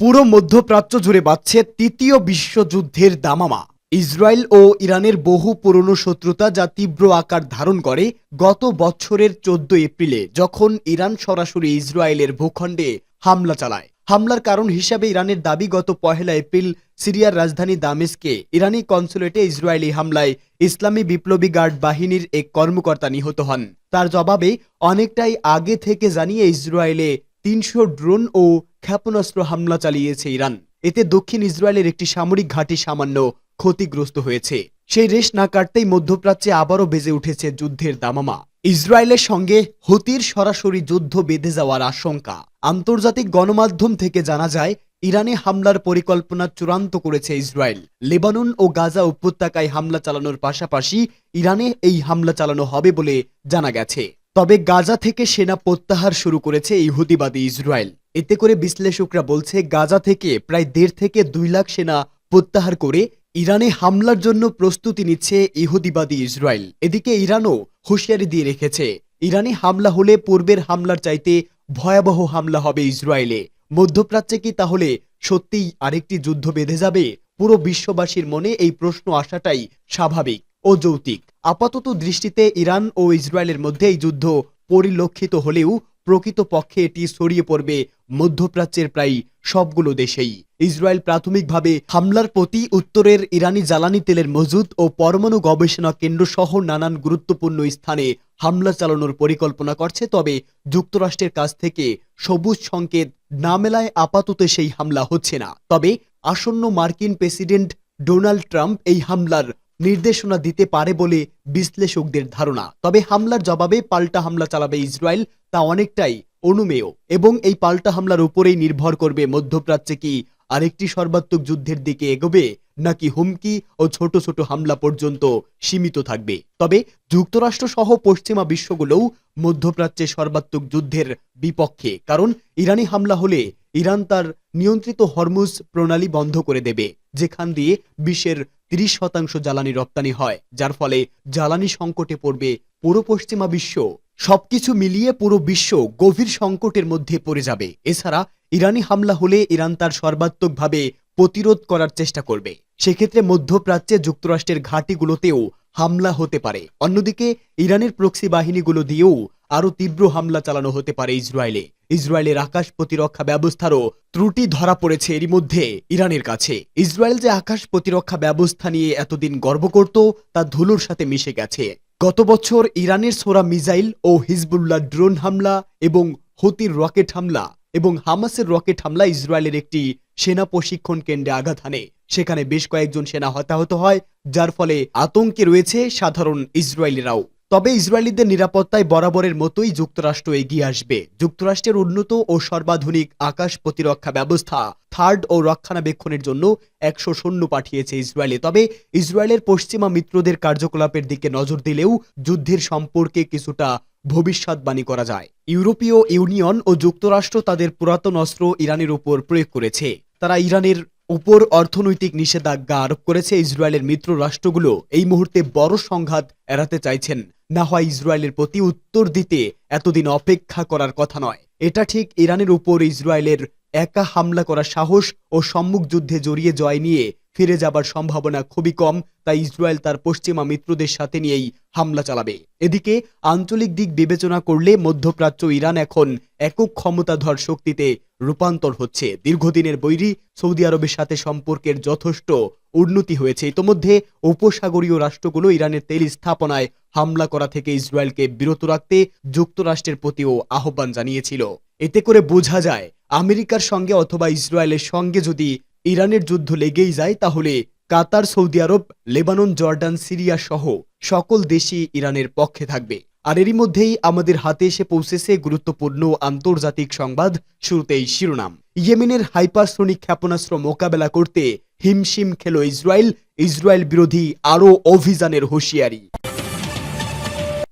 পুরো মধ্যপ্রাচ্য জুড়ে বাড়ছে তৃতীয় বিশ্বযুদ্ধের দামামা। ইসরায়েল ও ইরানের বহু পুরনো শত্রুতা যা তীব্র আকার ধারণ করে গত বছরের চোদ্দ এপ্রিলে, যখন ইরান সরাসরি ইসরায়েলের ভূখণ্ডে হামলা চালায়। হামলার কারণ হিসাবে ইরানের দাবি গত পহেলা এপ্রিল সিরিয়ার রাজধানী দামেস্কে ইরানি কনসুলেটে ইসরায়েলি হামলায় ইসলামী বিপ্লবী গার্ড বাহিনীর এক কর্মকর্তা নিহত হন। তার জবাবে, অনেকটাই আগে থেকে জানিয়ে ইসরায়েলে তিনশো ড্রোন ও ক্ষেপণাস্ত্র হামলা চালিয়েছে ইরান। এতে দক্ষিণ ইসরায়েলের একটি সামরিক ঘাঁটি সামান্য ক্ষতিগ্রস্ত হয়েছে। সেই রেশ না কাটতেই মধ্যপ্রাচ্যে আবারও বেজে উঠেছে যুদ্ধের দামামা। ইসরায়েলের সঙ্গে হুতির সরাসরি যুদ্ধ বেঁধে যাওয়ার আশঙ্কা। আন্তর্জাতিক গণমাধ্যম থেকে জানা যায়, ইরানে হামলার পরিকল্পনা চূড়ান্ত করেছে ইসরায়েল। লেবানন ও গাজা উপত্যকায় হামলা চালানোর পাশাপাশি ইরানে এই হামলা চালানো হবে বলে জানা গেছে। তবে গাজা থেকে সেনা প্রত্যাহার শুরু করেছে ইহুদিবাদী ইসরায়েল। এতে করে বিশ্লেষকরা বলছে, গাজা থেকে প্রায় দেড় থেকে দুই লাখ সেনা প্রত্যাহার করে ইরানে হামলার জন্য প্রস্তুতি নিচ্ছে ইহুদিবাদী ইসরায়েল। এদিকে ইরানও হুঁশিয়ারি দিয়ে রেখেছে, ইরানে হামলা হলে পূর্বের হামলার চাইতে ভয়াবহ হামলা হবে ইসরায়েলে। মধ্যপ্রাচ্যে কি তাহলে সত্যিই আরেকটি যুদ্ধ বেঁধে যাবে? পুরো বিশ্ববাসীর মনে এই প্রশ্ন আসাটাই স্বাভাবিক ও যৌতিক আপাতত দৃষ্টিতে ইরান ও ইসরায়েলের মধ্যে এই যুদ্ধ পরিলক্ষিত হলেও প্রকৃতপক্ষে এটি ছড়িয়ে পড়বে মধ্যপ্রাচ্যের প্রায় সবগুলো দেশেই। ইসরায়েল প্রাথমিকভাবে হামলার প্রতি উত্তরের ইরানি জ্বালানি তেলের মজুদ ও পরমাণু গবেষণা কেন্দ্র সহ নানান গুরুত্বপূর্ণ স্থানে হামলা চালানোর পরিকল্পনা করছে, তবে যুক্তরাষ্ট্রের কাছ থেকে সবুজ সংকেত না মেলায় আপাতত সেই হামলা হচ্ছে না। তবে আসন্ন মার্কিন প্রেসিডেন্ট ডোনাল্ড ট্রাম্প এই হামলার নির্দেশনা দিতে পারে বলে বিশ্লেষকদের ধারণা। তবে হামলার জবাবে পাল্টা হামলা চালাবে ইসরায়েল, তা অনেকটাই অনুমেয় এবং এই পাল্টা হামলার উপরেই নির্ভর করবে মধ্যপ্রাচ্যে কি আরেকটি সর্বাত্মক যুদ্ধের দিকে এগোবে, নাকি হুমকি ও ছোট ছোট হামলা পর্যন্ত সীমিত থাকবে। তবে যুক্তরাষ্ট্র সহ পশ্চিমা বিশ্বগুলোও মধ্যপ্রাচ্যে সর্বাত্মক যুদ্ধের বিপক্ষে, কারণ ইরানি হামলা হলে ইরান তার নিয়ন্ত্রিত হরমুজ প্রণালী বন্ধ করে দেবে, যেখান দিয়ে বিশ্বের তিরিশ শতাংশ জ্বালানি রপ্তানি হয়, যার ফলে জ্বালানি সংকটে পড়বে পুরো পশ্চিমা বিশ্ব। সবকিছু মিলিয়ে পুরো বিশ্ব গভীর সংকটের মধ্যে পড়ে যাবে। এছাড়া ইরানি হামলা হলে ইরান তার সর্বাত্মকভাবে প্রতিরোধ করার চেষ্টা করবে। সেক্ষেত্রে মধ্যপ্রাচ্যে যুক্তরাষ্ট্রের ঘাঁটিগুলোতেও হামলা হতে পারে। অন্যদিকে, ইরানের প্রক্সি বাহিনীগুলো দিয়েও আরও তীব্র হামলা চালানো হতে পারে ইসরায়েলে। ইসরায়েলের আকাশ প্রতিরক্ষা ব্যবস্থারও ত্রুটি ধরা পড়েছে এরই মধ্যে ইরানের কাছে। ইসরায়েল যে আকাশ প্রতিরক্ষা ব্যবস্থা নিয়ে এতদিন গর্ব করত, তা ধুলোর সাথে মিশে গেছে। গত বছর ইরানের সোরা মিজাইল ও হিজবুল্লাহ ড্রোন হামলা এবং হতির রকেট হামলা এবং হামাসের রকেট হামলা ইসরায়েলের একটি সেনা প্রশিক্ষণ কেন্দ্রে আঘাত হানে। সেখানে বেশ কয়েকজন সেনা হতাহত হয়, যার ফলে আতঙ্কে রয়েছে সাধারণ ইসরায়েলিরাও। তবে ইসরায়েলিদের নিরাপত্তায় বরাবরের মতোই যুক্তরাষ্ট্র এগিয়ে আসবে। যুক্তরাষ্ট্রের উন্নত ও সর্বাধুনিক আকাশ প্রতিরক্ষা ব্যবস্থা থার্ড ও রক্ষণাবেক্ষণের জন্য একশো সৈন্য পাঠিয়েছে ইসরায়েলে। তবে ইসরায়েলের পশ্চিমা মিত্রদের কার্যকলাপের দিকে নজর দিলেও যুদ্ধের সম্পর্কে কিছুটা ভবিষ্যৎবাণী করা যায়। ইউরোপীয় ইউনিয়ন ও যুক্তরাষ্ট্র তাদের পুরাতন অস্ত্র ইরানের উপর প্রয়োগ করেছে। তারা ইরানের উপর অর্থনৈতিক নিষেধাজ্ঞা আরোপ করেছে। ইসরায়েলের মিত্র রাষ্ট্রগুলো এই মুহূর্তে বড় সংঘাত এড়াতে চাইছেন। না হয় ইসরায়েলের প্রতি উত্তর দিতে এতদিন অপেক্ষা করার কথা নয়। এটা ঠিক ইরানের উপর ইসরায়েলের একা হামলা করার সাহস ও সম্মুখ যুদ্ধে জড়িয়ে জয় নিয়ে ফিরে যাবার সম্ভাবনা খুবই কম, তাই ইসরায়েল তার পশ্চিমা মিত্রদের সাথে নিয়েই হামলা চালাবে। এদিকে, আঞ্চলিক দিক বিবেচনা করলে মধ্যপ্রাচ্য ইরান এখন একক ক্ষমতাধর শক্তিতে রূপান্তর হচ্ছে। দীর্ঘদিনের বৈরী সৌদি আরবের সাথে সম্পর্কের যথেষ্ট উন্নতি হয়েছে। ইতোমধ্যে উপসাগরীয় রাষ্ট্রগুলো ইরানের তেল স্থাপনায় হামলা করা থেকে ইসরায়েলকে বিরত রাখতে যুক্তরাষ্ট্রের প্রতিও আহ্বান জানিয়েছিল। এতে করে বোঝা যায়, আমেরিকার সঙ্গে অথবা ইসরায়েলের সঙ্গে যদি ইরানের যুদ্ধ লেগেই যায়, তাহলে Qatar, Saudi Arab, Lebanon, Jordan, Syria সহ সকল দেশই ইরানের পক্ষে থাকবে। আর এরই মধ্যেই আমাদের হাতে এসে পৌঁছেছে গুরুত্বপূর্ণ আন্তর্জাতিক সংবাদ, শুরুতেই শিরোনাম। ইয়েমেনের হাইপারসোনিক ক্ষেপণাস্ত্র মোকাবেলা করতে হিমশিম খেল ইসরায়েল ইসরায়েল বিরোধী আরও অভিযানের হুঁশিয়ারি।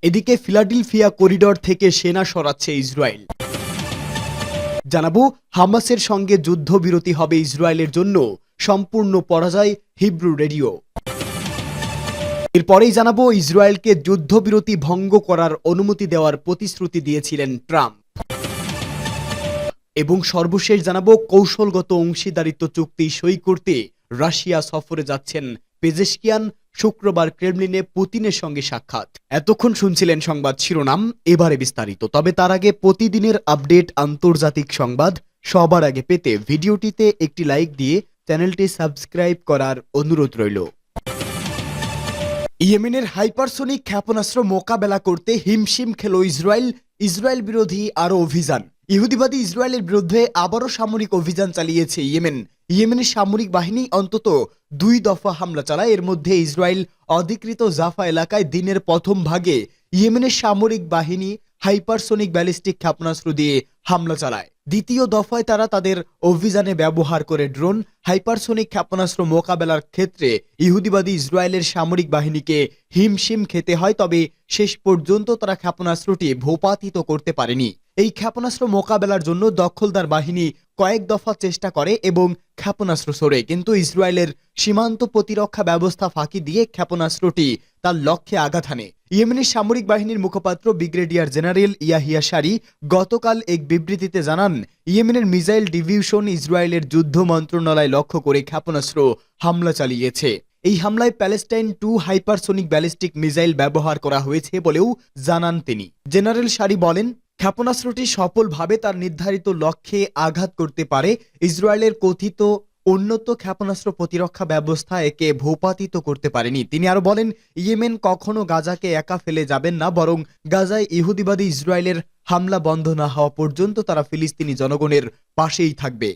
এদিকে ফিলাডেলফিয়া করিডর থেকে সেনা সরাচ্ছে ইসরায়েল। জানাব, হামাসের সঙ্গে যুদ্ধবিরতি হবে ইসরায়েলের জন্য। সম্পূর্ণ পরাজয় হিব্রু রেডিও। এরপরেই জানাব ইসরায়েলকে যুদ্ধবিরতি ভঙ্গ করার অনুমতি দেওয়ার প্রতিশ্রুতি দিয়েছিলেন ট্রাম্প। এবং সর্বশেষ জানাব কৌশলগত অংশীদারিত্ব চুক্তি সই করতে রাশিয়া সফরে যাচ্ছেন পেজেশকিয়ান, শুক্রবার ক্রেমলিনে পুতিনের সঙ্গে সাক্ষাৎ। এতক্ষণ শুনছিলেন সংবাদ শিরোনাম, এবারে বিস্তারিত। তবে তার আগে প্রতিদিনের আপডেট আন্তর্জাতিক সংবাদ, সবার আগে পেতে ভিডিওটিতে একটি লাইক দিয়ে চ্যানেলটি সাবস্ক্রাইব করার অনুরোধ রইল। ইয়েমেনের হাইপারসোনিক ক্ষেপণাস্ত্র মোকাবেলা করতে হিমশিম খেল ইসরায়েল ইসরায়েল বিরোধী আরও অভিযান। ইহুদিবাদী ইসরায়েলের বিরুদ্ধে আবারও সামরিক অভিযান চালিয়েছে ইয়েমেন। ইয়েমেনের সামরিক বাহিনী অন্তত দুই দফা হামলা চালায়। এর মধ্যে ইসরায়েল অধিকৃত জাফা এলাকায় দিনের প্রথম ভাগে ইয়েমেনের সামরিক বাহিনী হাইপারসোনিক ব্যালিস্টিক ক্ষেপণাস্ত্র দিয়ে হামলা চালায়। দ্বিতীয় দফায় তারা তাদের অভিযানে ব্যবহার করে ড্রোন, হাইপারসোনিক ক্ষেপণাস্ত্র মোকাবেলার ক্ষেত্রে ইহুদিবাদী ইসরায়েলের সামরিক বাহিনীকে হিমশিম খেতে হয়, তবে শেষ পর্যন্ত তারা ক্ষেপণাস্ত্রটি ভূপাতিত করতে পারেনি। এই ক্ষেপণাস্ত্র মোকাবেলার জন্য দখলদার বাহিনী কয়েক দফা চেষ্টা করে এবং ক্ষেপণাস্ত্র সরে। কিন্তু ইসরায়েলের সীমান্ত প্রতিরক্ষা ব্যবস্থা ফাঁকি দিয়ে ক্ষেপণাস্ত্রটি তার লক্ষ্যে আঘাত হানে। ইয়েমেনের সামরিক বাহিনীর মুখপাত্র ব্রিগেডিয়ার জেনারেল ইয়াহিয়া সারি গতকাল এক বিবৃতিতে জানান, ইয়েমেনের মিসাইল ডিভিশন ইসরায়েলের যুদ্ধ মন্ত্রণালয় লক্ষ্য করে ক্ষেপণাস্ত্র হামলা চালিয়েছে। এই হামলায় Palestine two hypersonic ballistic missile ব্যবহার করা হয়েছে বলেও জানান তিনি। জেনারেল সারি বলেন ক্ষেপণাস্ত্রটি সফলভাবে তার নির্ধারিত লক্ষ্যে আঘাত করতে পারে। ইসরায়েলের কথিত উন্নত ক্ষেপণাস্ত্র প্রতিরক্ষা ব্যবস্থা একে ভূপাতিত করতে পারেনি। তিনি আরও বলেন, ইয়েমেন কখনো গাজাকে একা ফেলে যাবেন না, বরং গাজায় ইহুদিবাদী ইসরায়েলের হামলা বন্ধ না হওয়া পর্যন্ত তারা ফিলিস্তিনি জনগণের পাশেই থাকবে।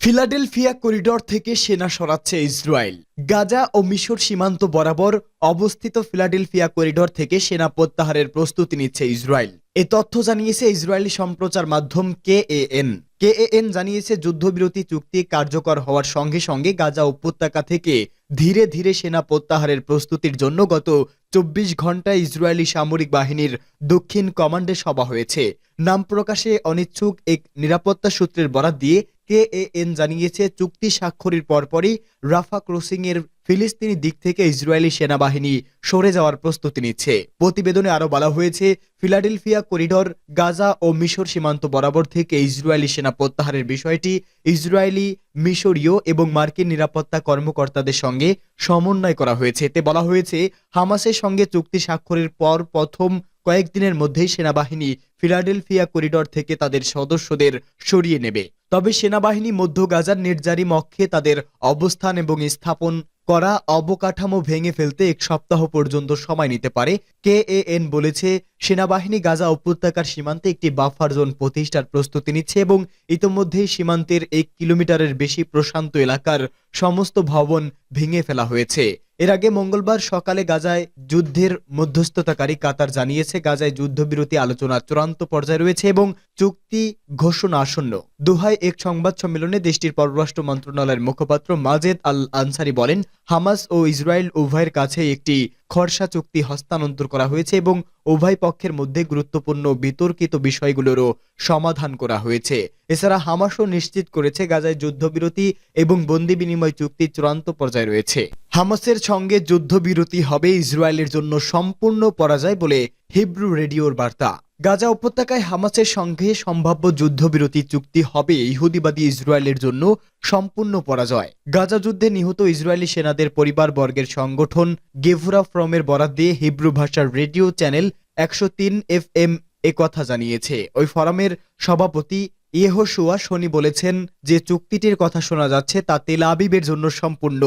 ফিলাডেলফিয়া করিডর থেকে সেনা সরাচ্ছে ইসরায়েল। গাজা ও মিশর সীমান্ত বরাবর অবস্থিত ফিলাডেলফিয়া করিডর থেকে সেনা প্রত্যাহারের প্রস্তুতি নিচ্ছে ইসরায়েল। এ তথ্য জানিয়েছে ইসরায়েলি সম্প্রচার মাধ্যম কেএএন। কেএএন জানিয়েছে, যুদ্ধবিরতি চুক্তি কার্যকর হওয়ার সঙ্গে সঙ্গে গাজা উপত্যকা থেকে ধীরে ধীরে সেনা প্রত্যাহারের প্রস্তুতির জন্য গত চব্বিশ ঘন্টায় ইসরায়েলি সামরিক বাহিনীর দক্ষিণ কমান্ডে সভা হয়েছে। নাম প্রকাশে অনিচ্ছুক এক নিরাপত্তা সূত্রের বরাত দিয়ে কেএএন জানিয়েছে, চুক্তি স্বাক্ষরের পরপরই রাফা ক্রসিং এর ফিলিস্তিনি দিক থেকে ইসরায়েলি সেনাবাহিনী সরে যাওয়ার প্রস্তুতি নিচ্ছে। প্রতিবেদনে আরও বলা হয়েছে, ফিলাডেলফিয়া করিডর, গাজা ও মিশর সীমান্ত বরাবর থেকে ইসরায়েলি সেনা প্রত্যাহারের বিষয়টি ইসরায়েলি, মিশরীয় এবং মার্কিন নিরাপত্তা কর্মকর্তাদের সঙ্গে সমন্বয় করা হয়েছে। এতে বলা হয়েছে, হামাসের সঙ্গে চুক্তি স্বাক্ষরের পর প্রথম কয়েকদিনের মধ্যেই সেনাবাহিনী ফিলাডেলফিয়া করিডর থেকে তাদের সদস্যদের সরিয়ে নেবে। তবে সেনাবাহিনী মধ্য গাজার নির্জারি মক্ষে তাদের অবস্থান এবং স্থাপন করা অবকাঠামো ভেঙে ফেলতে এক সপ্তাহ পর্যন্ত সময় নিতে পারে, কে এন বলেছে। সেনাবাহিনী গাজা উপত্যকার সীমান্তে একটি বাফার জোন প্রতিষ্ঠার প্রস্তুতি নিচ্ছে এবং ইতোমধ্যেই সীমান্তের এক কিলোমিটারের বেশি প্রশান্ত এলাকার সমস্ত ভবন ভেঙে ফেলা হয়েছে। এর আগে মঙ্গলবার সকালে গাজায় যুদ্ধের মধ্যস্থতাকারী কাতার জানিয়েছে, গাজায় যুদ্ধবিরতি আলোচনা চূড়ান্ত পর্যায়ে রয়েছে এবং চুক্তি ঘোষণা আসন্ন। দোহায় এক সংবাদ সম্মেলনে দেশটির পররাষ্ট্র মন্ত্রণালয়ের মুখপাত্র মাজেদ আল আনসারি বলেন, হামাস ও ইসরায়েল উভয়ের কাছে একটি খরসা চুক্তি হস্তান্তর করা হয়েছে এবং উভয় পক্ষের মধ্যে গুরুত্বপূর্ণ বিতর্কিত বিষয়গুলোরও সমাধান করা হয়েছে। এছাড়া হামাসও নিশ্চিত করেছে গাজায় যুদ্ধবিরতি এবং বন্দি বিনিময় চুক্তি চূড়ান্ত পর্যায়ে রয়েছে। হামাসের সঙ্গে যুদ্ধবিরতি হবে ইসরায়েলের জন্য সম্পূর্ণ পরাজয় বলে হিব্রু রেডিওর বার্তা। গাজা উপত্যকায় হামাসের সঙ্গে সম্ভাব্য যুদ্ধবিরতি চুক্তি হবে ইহুদিবাদী ইসরায়েলের জন্য সম্পূর্ণ পরাজয়। গাজা যুদ্ধে নিহত ইসরায়েলি সেনাদের পরিবারবর্গের সংগঠন গেভুরা ফ্রমের বরাত দিয়ে হিব্রু ভাষার রেডিও চ্যানেল একশো তিন এফ এম কথা জানিয়েছে। ওই ফরামের সভাপতি ইয়েহোশুয়া শনি বলেছেন যে চুক্তিটির কথা শোনা যাচ্ছে তা তেল আবিবের জন্য সম্পূর্ণ,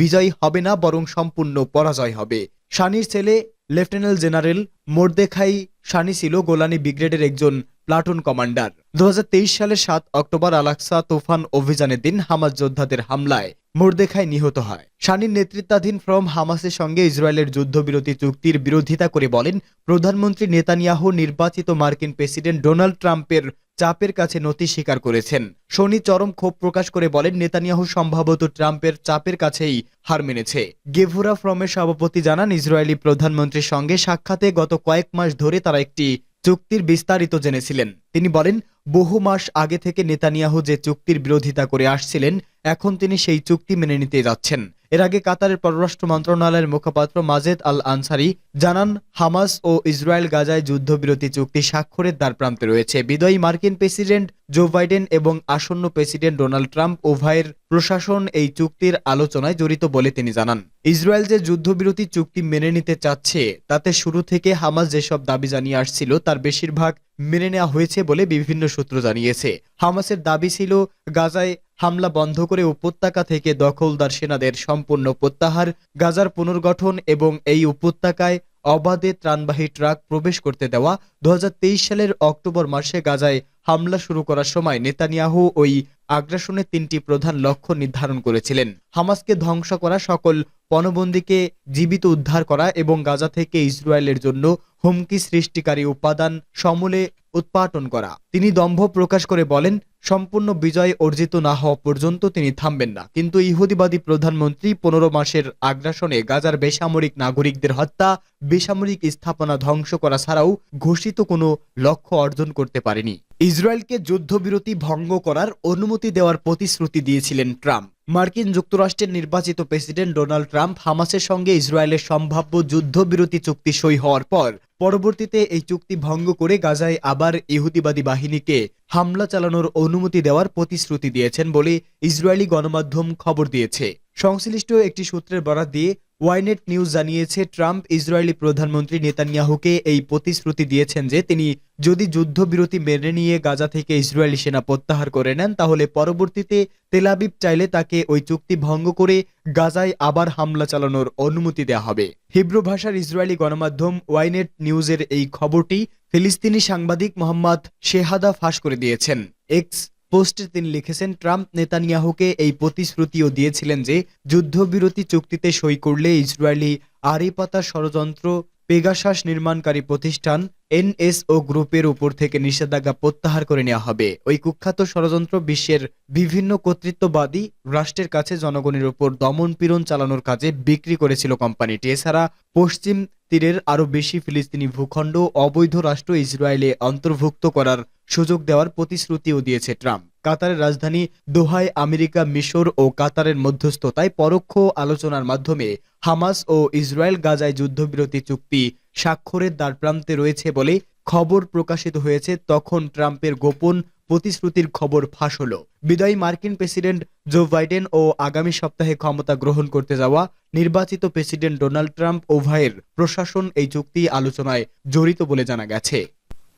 বিজয় হবে না, বরং সম্পূর্ণ পরাজয় হবে। শানির ছেলে লেফটেন্যান্ট জেনারেল মোর্দেখাই সানি ছিল গোলানি ব্রিগেডের একজন প্লাটুন কমান্ডার। দু হাজার তেইশ সালের সাত অক্টোবর আলাক্সা তোফান অভিযানের দিন হামাজ যোদ্ধাদের হামলায় মোর্দেখাই নিহত হয়। শানির নেতৃত্বাধীন ফ্রম হামাসের সঙ্গে ইসরায়েলের যুদ্ধবিরতি চুক্তির বিরোধিতা করে বলেন, প্রধানমন্ত্রী নেতানিয়াহু নির্বাচিত মার্কিন প্রেসিডেন্ট ডোনাল্ড ট্রাম্পের চাপের কাছে নথি স্বীকার করেছেন। শনি চরম ক্ষোভ প্রকাশ করে বলেন, নেতানিয়াহু সম্ভবত ট্রাম্পের চাপের কাছেই হার মেনেছে। গেভুরা ফ্রমের সভাপতি জানান, ইসরায়েলি প্রধানমন্ত্রীর সঙ্গে সাক্ষাতে গত কয়েক মাস ধরে তারা একটি চুক্তির বিস্তারিত জেনেছিলেন। তিনি বলেন, বহু মাস আগে থেকে নেতানিয়াহু যে চুক্তির বিরোধিতা করে আসছিলেন, এখন তিনি সেই চুক্তি মেনে নিতে যাচ্ছেন। এর আগে কাতারের পররাষ্ট্র মন্ত্রণালয়ের মুখপাত্র মাজেদ আল আনসারি জানান, হামাস ও ইসরায়েল গাজায় যুদ্ধবিরতি চুক্তি স্বাক্ষরের দ্বারপ্রান্তে রয়েছে। বিদয়ী মার্কিন প্রেসিডেন্ট জো বাইডেন এবং আসন্ন প্রেসিডেন্ট ডোনাল্ড ট্রাম্প উভয়ের প্রশাসন এই চুক্তির আলোচনায় জড়িত বলে তিনি জানান। ইসরায়েল যে যুদ্ধবিরতি চুক্তি মেনে নিতে চাচ্ছে, তাতে শুরু থেকে হামাস যেসব দাবি জানিয়ে আসছিল, তার বেশিরভাগ মেনে নেওয়া হয়েছে বলে বিভিন্ন সূত্র জানিয়েছে। হামাসের দাবি ছিল, গাজায় হামলা বন্ধ করে উপত্যকা থেকে দখলদার সেনাদের সম্পূর্ণ প্রত্যাহার, গাজার পুনর্গঠন এবং এই উপত্যকায় অবাধে ত্রাণবাহী ট্রাক প্রবেশ করতে দেওয়া। দুহাজার তেইশ সালের অক্টোবর মাসে গাজায় হামলা শুরু করার সময় নেতানিয়াহু ওই আগ্রাসনের তিনটি প্রধান লক্ষ্য নির্ধারণ করেছিলেন। হামাসকে ধ্বংস করা সকল পণবন্দীকে জীবিত উদ্ধার করা এবং গাজা থেকে ইসরায়েলের জন্য হুমকি সৃষ্টিকারী উপাদান সমূলে উৎপাটন করা। তিনি দম্ভ প্রকাশ করে বলেন সম্পূর্ণ বিজয় অর্জিত না হওয়া পর্যন্ত তিনি থামবেন না। কিন্তু ইহুদিবাদী প্রধানমন্ত্রী পনেরো মাসের আগ্রাসনে গাজার বেসামরিক নাগরিকদের হত্যা, বেসামরিক স্থাপনা ধ্বংস করা ছাড়াও ঘোষিত কোনো লক্ষ্য অর্জন করতে পারেনি। ইসরায়েলকে যুদ্ধবিরতি ভঙ্গ করার অনুমতি দেওয়ার প্রতিশ্রুতি দিয়েছিলেন ট্রাম্প। মার্কিন যুক্তরাষ্ট্রের নির্বাচিত প্রেসিডেন্ট ডোনাল্ড ট্রাম্প হামাসের সঙ্গে ইসরায়েলের সম্ভাব্য যুদ্ধবিরতি চুক্তি সই হওয়ার পর পরবর্তীতে এই চুক্তি ভঙ্গ করে গাজায় আবার ইহুদিবাদী বাহিনীকে হামলা চালানোর অনুমতি দেওয়ার প্রতিশ্রুতি দিয়েছেন বলে ইসরায়েলি গণমাধ্যম খবর দিয়েছে। সংশ্লিষ্ট একটি সূত্রের বরাত দিয়ে ওয়াইনেট নিউজ জানিয়েছে, ট্রাম্প ইসরায়েলি প্রধানমন্ত্রী নেতানিয়াহুকে এই প্রতিশ্রুতি দিয়েছেন যে তিনি যদি যুদ্ধবিরতি মেনে নিয়ে গাজা থেকে ইসরায়েলি সেনা প্রত্যাহার করে নেন, তাহলে পরবর্তীতে তেলাবিব চাইলে তাকে ওই চুক্তি ভঙ্গ করে গাজায় আবার হামলা চালানোর অনুমতি দেওয়া হবে। হিব্রু ভাষার ইসরায়েলি গণমাধ্যম ওয়াইনেট নিউজের এই খবরটি ফিলিস্তিনি সাংবাদিক মোহাম্মদ শেহাদা ফাঁস করে দিয়েছেন। এক্স পোস্টে তিনি লিখেছেন, ট্রাম্প নেতানিয়াহুকে এই প্রতিশ্রুতিও দিয়েছিলেন যে যুদ্ধবিরতি চুক্তিতে সই করলে ইসরায়েলি আরিপাতা ষড়যন্ত্র পেগাসাস নির্মাণকারী প্রতিষ্ঠান এনএসও গ্রুপের উপর থেকে নিষেধাজ্ঞা প্রত্যাহার করে নেওয়া হবে। ওই কুখ্যাত ষড়যন্ত্র বিশ্বের বিভিন্ন কর্তৃত্ববাদী রাষ্ট্রের কাছে জনগণের উপর দমন পীড়ন চালানোর কাজে বিক্রি করেছিল কোম্পানিটি। এছাড়া পশ্চিম তীরের আরও বেশি ফিলিস্তিনি ভূখণ্ড অবৈধ রাষ্ট্র ইসরায়েলে অন্তর্ভুক্ত করার সুযোগ দেওয়ার প্রতিশ্রুতিও দিয়েছে ট্রাম্প। কাতারের রাজধানী দোহায় আমেরিকা, মিশর ও কাতারের মধ্যস্থতায় পরোক্ষ আলোচনার মাধ্যমে হামাস ও ইসরায়েল গাজায় যুদ্ধবিরতি চুক্তি স্বাক্ষরের দ্বারপ্রান্তে রয়েছে বলে খবর প্রকাশিত হয়েছে। তখন ট্রাম্পের গোপন প্রতিশ্রুতির খবর ফাঁস হল। বিদায়ী মার্কিন প্রেসিডেন্ট জো বাইডেন ও আগামী সপ্তাহে ক্ষমতা গ্রহণ করতে যাওয়া নির্বাচিত প্রেসিডেন্ট ডোনাল্ড ট্রাম্প উভয়ের প্রশাসন এই চুক্তি আলোচনায় জড়িত বলে জানা গেছে।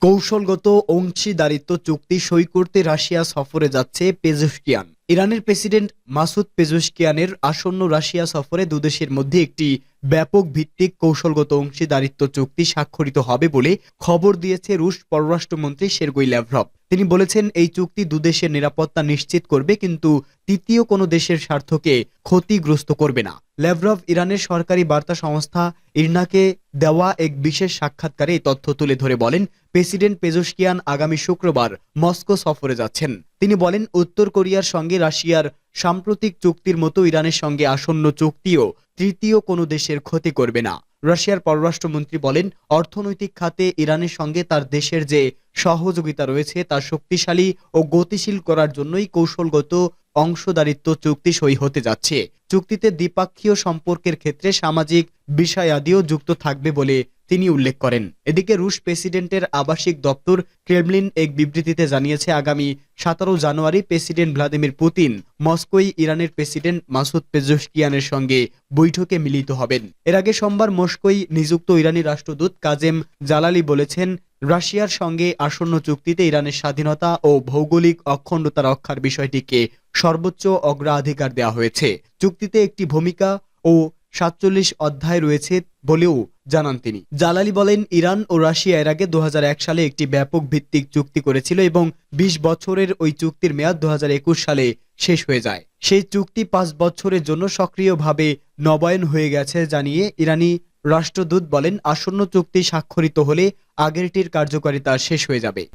কৌশলগত অংশীদারিত্ব চুক্তি সই করতে রাশিয়া সফরে যাচ্ছে পেজস্কিয়ান। ইরানের প্রেসিডেন্ট মাসুদ পেজস্কিয়ানের আসন্ন রাশিয়া সফরে দুদেশের মধ্যে একটি ব্যাপক ভিত্তিক কৌশলগত অংশীদারিত্ব চুক্তি স্বাক্ষরিত হবে বলে খবর দিয়েছে রুশ পররাষ্ট্রমন্ত্রী সের্গই ল্যাভরভ তিনি বলেছেন, এই চুক্তি দুদেশের নিরাপত্তা নিশ্চিত করবে, কিন্তু তৃতীয় কোনো দেশের স্বার্থকে ক্ষতিগ্রস্ত করবে না। ল্যাভরভ ইরানের সরকারি বার্তা সংস্থা ইরনাকে দেওয়া এক বিশেষ সাক্ষাৎকারে এই তথ্য তুলে ধরে বলেন, প্রেসিডেন্ট পেজস্কিয়ান আগামী শুক্রবার মস্কো সফরে যাচ্ছেন। তিনি বলেন, উত্তর কোরিয়ার সঙ্গে রাশিয়ার সাম্প্রতিক চুক্তির মতো ইরানের সঙ্গে আসন্ন চুক্তিও তৃতীয় কোনো দেশের ক্ষতি করবে না। রাশিয়ার পররাষ্ট্রমন্ত্রী বলেন, অর্থনৈতিক খাতে ইরানের সঙ্গে তার দেশের যে সহযোগিতা রয়েছে, তা শক্তিশালী ও গতিশীল করার জন্যই কৌশলগত অংশদারিত্ব চুক্তি সই হতে যাচ্ছে। চুক্তিতে দ্বিপাক্ষীয় সম্পর্কের ক্ষেত্রে সামাজিক বিষয়াদিও যুক্ত থাকবে বলে তিনি উল্লেখ করেন। এদিকে রুশ প্রেসিডেন্টের আবাসিক দপ্তর ক্রেমলিন এক বিবৃতিতে জানিয়েছে, আগামী সতেরো জানুয়ারি প্রেসিডেন্ট ভ্লাদিমির পুতিন মস্কোয় ইরানের প্রেসিডেন্ট মাসুদ পেজস্কিয়ানের সঙ্গে বৈঠকে মিলিত হবেন। এর আগে সোমবার মস্কোয় নিযুক্ত ইরানি রাষ্ট্রদূত কাজেম জালালি বলেছেন, রাশিয়ার সঙ্গে আসন্ন চুক্তিতে ইরানের স্বাধীনতা ও ভৌগোলিক অখণ্ডতা রক্ষার বিষয়টিকে সর্বোচ্চ অগ্রাধিকার দেওয়া হয়েছে। চুক্তিতে একটি ভূমিকা ও সাতচল্লিশ অধ্যায় রয়েছে বলেও জানান তিনি। জালালি বলেন, ইরান ও রাশিয়া এর আগে দু সালে একটি ব্যাপক ভিত্তিক চুক্তি করেছিল এবং ২০ বছরের ওই চুক্তির মেয়াদ দু হাজার একুশ সালে শেষ হয়ে যায়। সেই চুক্তি পাঁচ বছরের জন্য সক্রিয়ভাবে নবায়ন হয়ে গেছে জানিয়ে ইরানি রাষ্ট্রদূত বলেন, আসন্ন চুক্তি স্বাক্ষরিত হলে আগেরটির কার্যকারিতা শেষ হয়ে যাবে।